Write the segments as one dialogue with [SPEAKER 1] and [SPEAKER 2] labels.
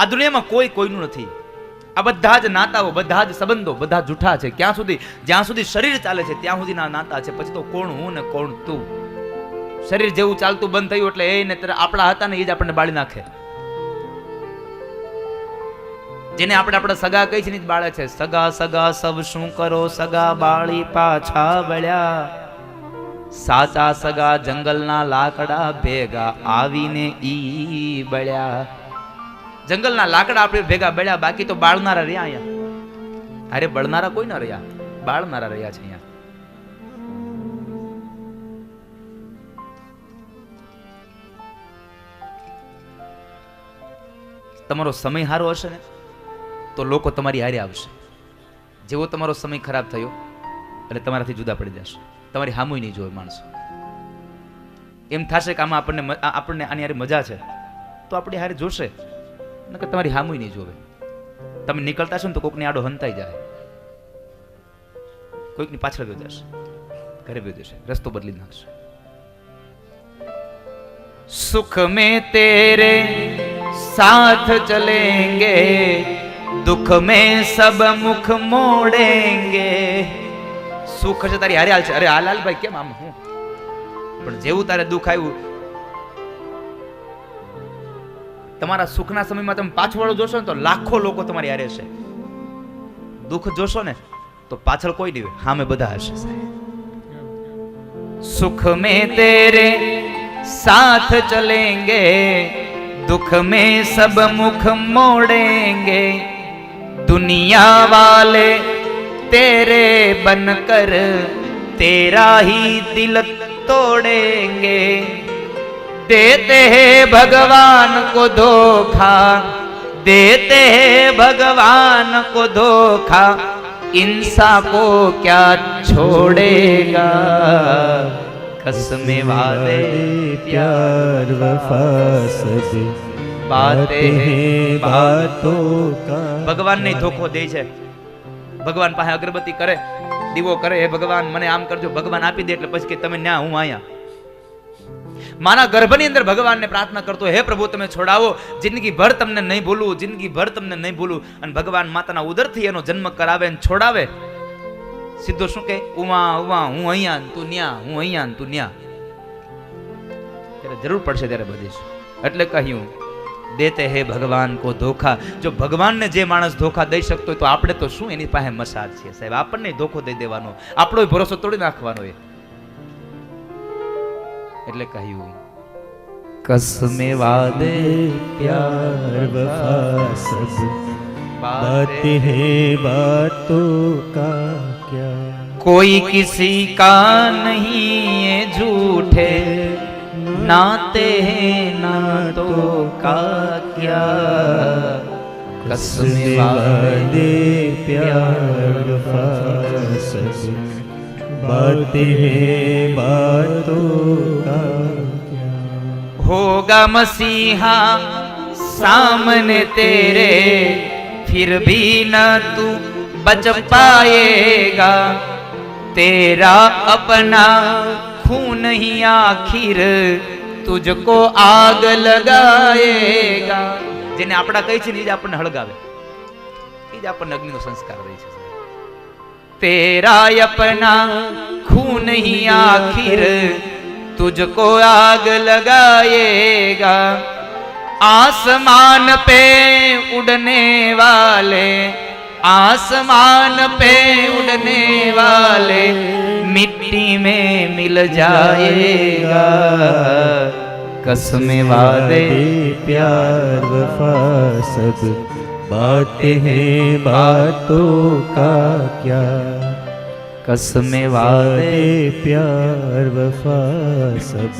[SPEAKER 1] આ દુનિયામાં કોઈ કોઈનું નથી. આ બધા જ નાતાઓ, બધા જ સંબંધો, બધા જૂઠા છે. ક્યાં સુધી, જ્યાં સુધી શરીર ચાલે છે, ત્યાં સુધીના નાતા છે. પછી તો કોણ હું ને કોણ તું? શરીર જેવું ચાલતું બંધ થયું એટલે એ ને આપણા હતા ને એ જ આપણને બાળી નાખે. જેને આપણે આપણા સગા કઈ છે ને જ બાળે છે. સગા સગા, સબ શું કરો? સગા બાળી પાછા બળ્યા સાચા સગા જંગલના લાકડા ભેગા આવીને ઈ બળ્યા. જંગલના લાકડા આપણે ભેગા બળ્યા બાકી તો બાળનારા રહ્યા અહીંયા. અરે, બળનારા કોઈ ના રહ્યા. બાળનારા રહ્યા છે અહીંયા. તમારો સમય સારો હશે ને, તો લોકો તમારી હારે આવશે. જેવો તમારો સમય ખરાબ થયો, એટલે તમારાથી જુદા પડી જશે. તમારી હામુય નહીં જોવે માણસો. એમ થશે કે આમાં આપણને આપણને આની હારે મજા છે, તો આપણી હારે જોશે. નકર તમારી હામુય નહીં જોવે. તમે નીકળતા છો ને તો કોકની આડો હંતાઈ જાય. કોઈકની પાછળ ગયો જશે. ઘરે ગયો જશે રસ્તો બદલી નાખશે. સુખ મેં તેરે સાથ ચલેંગે, દુઃખ મેં સબ મુખ મોડેંગે. સુખ છે તારી હારે હાલ છે. અરે હાલ હાલ ભાઈ, કેમ આમ હું? પણ જેવું તારે દુઃખ આવ્યું તમારા સુખના સમયમાં તમે પાછળ જોશો ને તો લાખો લોકો તમારી હારે છે. દુઃખ જોશો ને તો પાછળ કોઈ નહીં હામે બધા હશે. સુખ મે તેરે સાથ ચલેંગે, દુઃખ મે સબ મુખ મોડેંગે. દુનિયા વાલે તેરે બનકર, તેરા હી દિલ તોડેંગે. देते हैं भगवान को धोखा देते हैं भगवान को धोखा इंसा को क्या छोड़ेगा कसमे वादे
[SPEAKER 2] प्यार वफा सब
[SPEAKER 1] बातें
[SPEAKER 2] हैं बातों का
[SPEAKER 1] ભગવાનને ધોખો દે છે ભગવાન પાસે અગરબત્તી કરે દીવો કરે હે ભગવાન મને આમ કરજો ભગવાન આપી દે એટલે પછી કે તમે ન્યા હું આયા મારા ગર્ભની અંદર ભગવાનને પ્રાર્થના કરતો હે પ્રભુ, તમે છોડાવો. જિંદગી ભર તમને નહીં ભૂલું જિંદગી ભર તમને નહીં ભૂલું. અને ભગવાન માતાના ઉદરથી એનો જન્મ કરાવે અને છોડાવે. સીધો શું કે ઉમા ઉમા હું અહીંયા તું ન્યા, હું અહીંયા તું ન્યા. ત્યારે જરૂર પડશે ત્યારે બધી એટલે કહ્યું, દેતે હે ભગવાન કો ધોખા. જો ભગવાનને જે માણસ ધોખા દઈ શકતો હોય તો આપણે તો શું એની પાસે મસાજ છે સાહેબ? આપણને ધોખો દઈ દેવાનો. આપણો ભરોસો તોડી નાખવાનો એ. એટલે કહ્યું કસમે વાદે
[SPEAKER 2] प्यार वफा सब
[SPEAKER 1] बातें
[SPEAKER 2] बातें हैं बातों का क्या
[SPEAKER 1] कोई किसी का नहीं ये झूठे नाते हैं नातों का क्या कसमे वादे
[SPEAKER 2] प्यार वफा सब बातें हैं बातों का क्या
[SPEAKER 1] होगा मसीहा सामने तेरे फिर भी न तू बच पाएगा तेरा अपना खून ही आखिर तुझको आग लगाएगा જેને આપણા કહી છે ને એ જ આપણને હળગાવે એ જ આપણને અગ્નિનો સંસ્કાર રહે છે तेरा अपना खून ही आखिर तुझको आग लगाएगा आसमान पे उड़ने वाले आसमान पे उड़ने वाले मिट्टी में मिल जाएगा कसमें वादे
[SPEAKER 2] प्यार वफा सब बातें हैं बातों का क्या
[SPEAKER 1] कसमें वादे
[SPEAKER 2] वादे प्यार वफा सब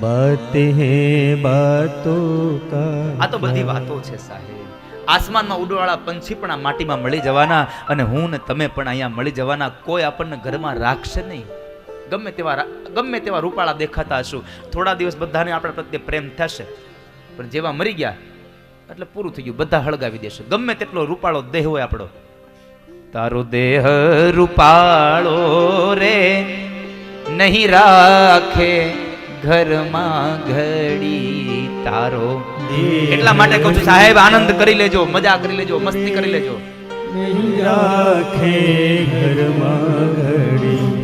[SPEAKER 2] बातें हैं बातों का
[SPEAKER 1] આ તો બધી વાતો છે સાહેબ આસમાનમાં ઉડવાળા પંછી પણ આ માટીમાં મળી જવાના અને હું ને તમે પણ અહીંયા મળી જવાના કોઈ આપણને ઘરમાં રાખશે નહીં ગમે તેવા રા- ગમે તેવા રૂપાળા દેખાતા હશું થોડા દિવસ બધાને આપણા પ્રત્યે પ્રેમ થશે પણ જેવા મરી ગયા એટલે પૂરું થઈ ગયું. બધા હળગાવી દેશે. ગમે તેટલો રૂપાળો દેહ હોય આપણો. તારો દેહ રૂપાળો રે નહીં રાખે ઘરમાં ઘડી તારો. એટલા માટે કહું છું સાહેબ આનંદ કરી લેજો મજા કરી લેજો મસ્તી કરી લેજો.
[SPEAKER 2] રાખે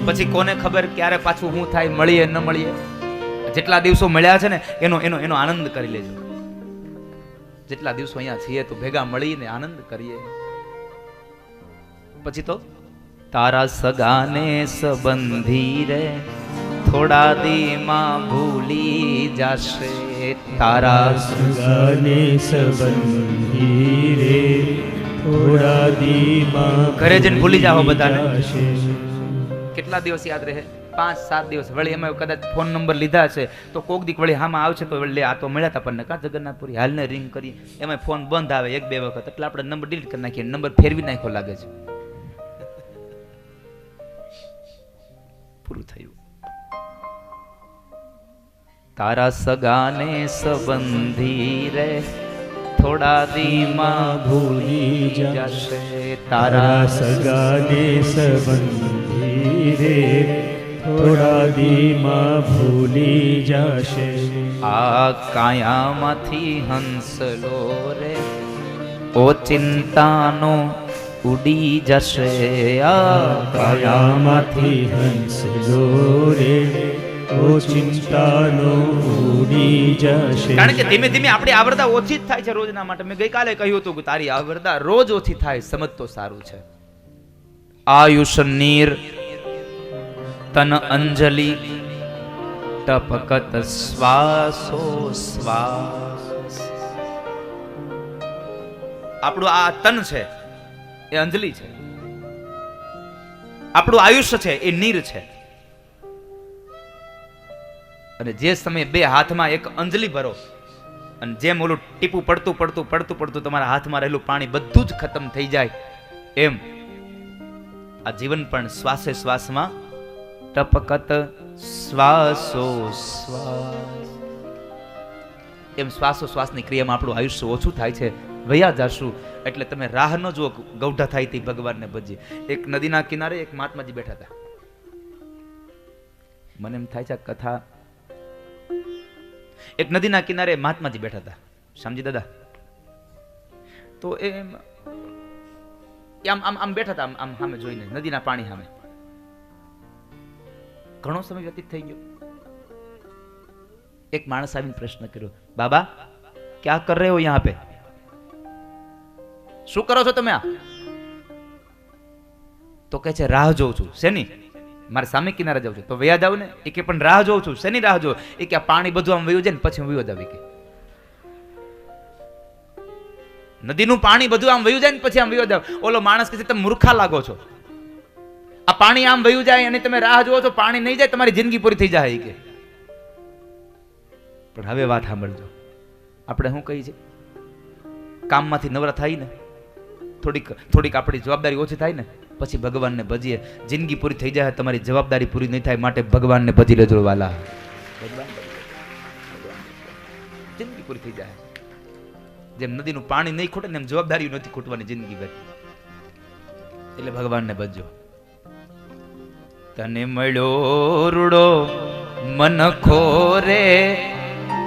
[SPEAKER 1] પછી કોને ખબર ક્યારે પાછું હું થાય મળીએ ન મળીએ? જેટલા દિવસો મળ્યા છે ને એનો એનો એનો આનંદ કરી લેજો. જેટલા દિવસો અહીંયા છીએ તો ભેગા મળીને આનંદ કરીએ. પછી તો? તારા સગાને સંબંધી રે થોડા દીમાં ભૂલી જાશે. તારા
[SPEAKER 2] સગાને સંબંધી રે થોડા દીમાં
[SPEAKER 1] ઘરે જઈને ભૂલી જાઓ બધાને. કેટલા દિવસ યાદ રહે? પાંચ સાત દિવસ વળી અમે કદાચ ફોન નંબર લીધા છે તો કોક દીક વળી હામાં આવશે તો વળી આ તો મળ્યા હતા આપણને. કા જગન્નાથપુરી હાલને રિંગ કરી એમાં ફોન બંધ આવે એક બે વખત, એટલે આપણે નંબર ડિલીટ કરી નાખીએ નંબર ફેરવી નાખ્યો લાગે છે. પૂરું થયું. તારા સગાને સંબંધી રે, થોડા દીમાં ભૂલી જશે.
[SPEAKER 2] તારા સગાને સંબંધી રે થોડા દીમાં ભૂલી જશે.
[SPEAKER 1] આ કાયામાંથી હંસલો રે ઓ ચિંતાનો ઉડી જશે. આ
[SPEAKER 2] કાયામાંથી હંસલો રે ઓ ચિંતાનો ઉડી જશે.
[SPEAKER 1] કારણ કે ધીમે ધીમે આપણી આવરદા ઓછી જ થાય છે રોજના માટે. મેં ગઈકાલે કહ્યું હતું કે તારી આવરદા રોજ ઓછી થાય સમજ તો સારું છે. આયુષ નીર તન અંજલિ ટપકત શ્વાસો શ્વાસ. આપણું આ તન છે, એ અંજલિ છે. આપણું આયુષ્ય છે, એ નીર છે. અને જે સમયે બે હાથમાં એક અંજલિ ભરો, અને જેમ ઓલું ટીપું પડતું પડતું પડતું પડતું તમારા હાથમાં રહેલું પાણી બધું જ ખતમ થઈ જાય, એમ આ જીવન પણ શ્વાસે શ્વાસમાં ટપકત શ્વાસો શ્વાસ એમ શ્વાસો શ્વાસની ક્રિયામાં આપણું આયુષ્ય ઓછું થાય છે, વયા જાશું, એટલે તમે રાહ ન જુઓ ગૌઢા થાય તે ભગવાનને ભજીએ. એક નદીના કિનારે એક મહાત્માજી બેઠા હતા. મને એમ થાય છે કથા એક નદીના કિનારે મહાત્માજી બેઠા હતા. સમજી દાદા, તો એમ, આમ આમ આમ બેઠા હતા, આમ આમ સામે જોઈને, નદીના પાણી સામે. ઘણો સમય વ્યતીત થઈ ગયો. એક માણસ આવીને પ્રશ્ન કર્યો, બાબા, ક્યાં કર રહે હો યહાં પે? શું કરો છો તમે આ? તો કહે છે, રાહ જોઉં છું. શેની? મારે સામે કિનારે જાઉં છું. તો વયા જાવ ને? એ કે, પણ રાહ જોઉં છું. શેની રાહ જોઉં? એ કે, આ પાણી બધું આમ વયું જાય ને, પછી હું વયો જાવી કે, નદીનું પાણી બધું આમ વયું જાય ને, પછી આમ વયો જાવ ઓલો માણસ કે છે, તમે મૂર્ખા લાગો છો. આ પાણી આમ વયું જાય અને તમે રાહ જુઓ છો, પાણી નહીં જાય, તમારી જિંદગી પૂરી થઈ જાય કે. પણ હવે વાત સાંભળજો. આપણે શું કહીએ છીએ? કામમાંથી નવરા થાય ને, થોડીક થોડીક આપણી જવાબદારી ઓછી થાય ને, પછી ભગવાનને ભજીએ. જિંદગી પૂરી થઈ જાય, તમારી જવાબદારી પૂરી નહીં થાય માટે ભગવાનને ભજી લેજો વાલા. જિંદગી પૂરી થઈ જાય. જેમ નદીનું પાણી નહીં ખૂટે ને એમ જવાબદારી નથી ખૂટવાની જિંદગી ભર. એટલે ભગવાનને ભજજો. તને મળ્યો રૂડો મન ખોરે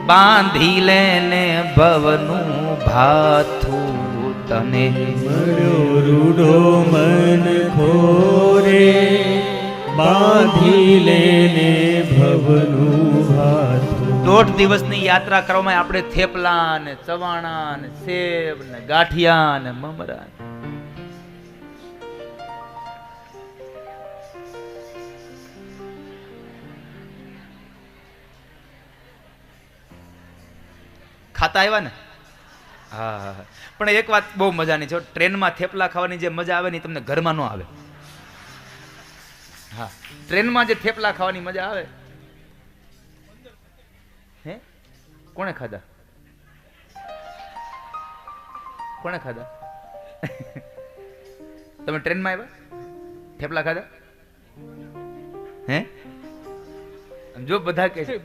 [SPEAKER 1] બાંધી લેને ભવનું ભાથું તને.
[SPEAKER 2] મળ્યો રૂડો મન ખોરે બાંધી લેને ભવનું ભાથું.
[SPEAKER 1] દોઢ દિવસની યાત્રા કરવામાં આપણે થેપલા ને ચવાણા ને સેબ ને ગાંઠિયા ને મમરા ખાતા આવ્યા ને? હા. પણ એક વાત બહુ મજાની છે ટ્રેનમાં થેપલા ખાવાની જે મજા આવે ને તમને ઘરમાં ન આવે. હા, ટ્રેનમાં જે થેપલા ખાવાની મજા આવે. હે? કોણે ખાધા? કોણે ખાધા? તમે ટ્રેનમાં આવ્યા થેપલા ખાધા? હે? જો બધા કે છે.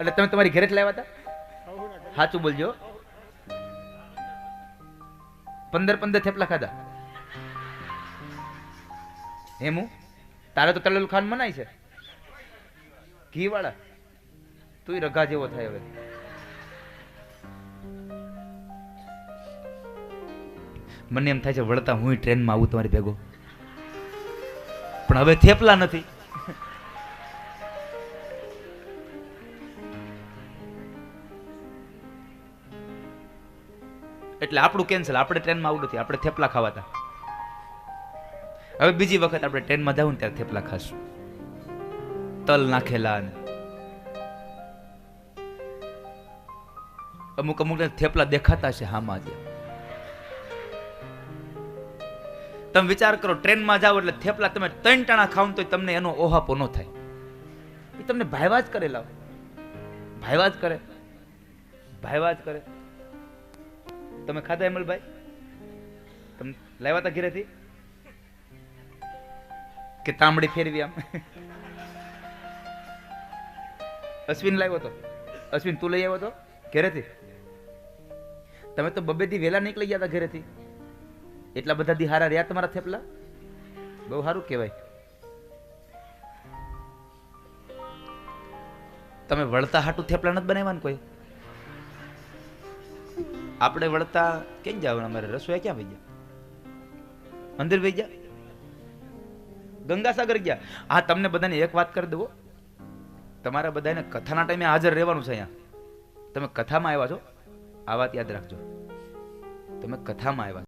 [SPEAKER 1] એટલે તમે તમારી ઘરે જ લાવ્યા હતા? સાચું બોલજો. પંદર પંદર થેપલા ખાધા. એમ તારે તો તળેલું ખાન મનાય છે. ઘી વાળા તું રઘા જેવો થાય હવે. મને એમ થાય છે, વળતા હું ટ્રેનમાં આવું તમારી ભેગો. પણ હવે થેપલા નથી. એટલે આપણું કેન્સલ આપણે ટ્રેનમાં આવું નથી આપણે થેપલા ખાવાતા. હવે બીજી વખત આપણે ટ્રેનમાં જાવ ને ત્યારે થેપલા ખાશું. તલ નાખેલા અમુક અમુક થેપલા દેખાતા છે હામાં જે. તમે વિચાર કરો, ટ્રેનમાં જાઓ એટલે થેપલા તમે ત્રણ ટાણા ખાવ તો તમને એનો ઓહાપો ન થાય. એ તમને ભાઈવા જ કરેલા લાવ. ભાઈવા જ કરે. ભાઈવા જ કરે. તમે ખાધા હેમલભાઈ તમે લાવ્યા હતા ઘરેથી? કે તાંબડી ફેરવી આમ? અશ્વિન લાવ્યો તો? અશ્વિન, તું લઈ આવ્યો તો? ઘરેથી? તમે તો બબે દી વહેલા નીકળી ગયા હતા ઘરેથી. એટલા બધા દી હારા રહ્યા તમારા થેપલા? બહુ સારું કહેવાય. તમે વળતા હાટું થેપલા નથી બનાવવાનું કોઈ? આપણે વળતા કેમ જાવ અમારે? રસોઈ ક્યાં વહી ગયા? મંદિર વહી ગયા? ગંગાસાગર ગયા? હા, તમને બધાને એક વાત કરી દઉં તમારા બધાને કથાના ટાઈમે હાજર રહેવાનું છે અહીંયા. તમે કથામાં આવ્યા છો? આ વાત યાદ રાખજો. તમે કથામાં આવ્યા છો.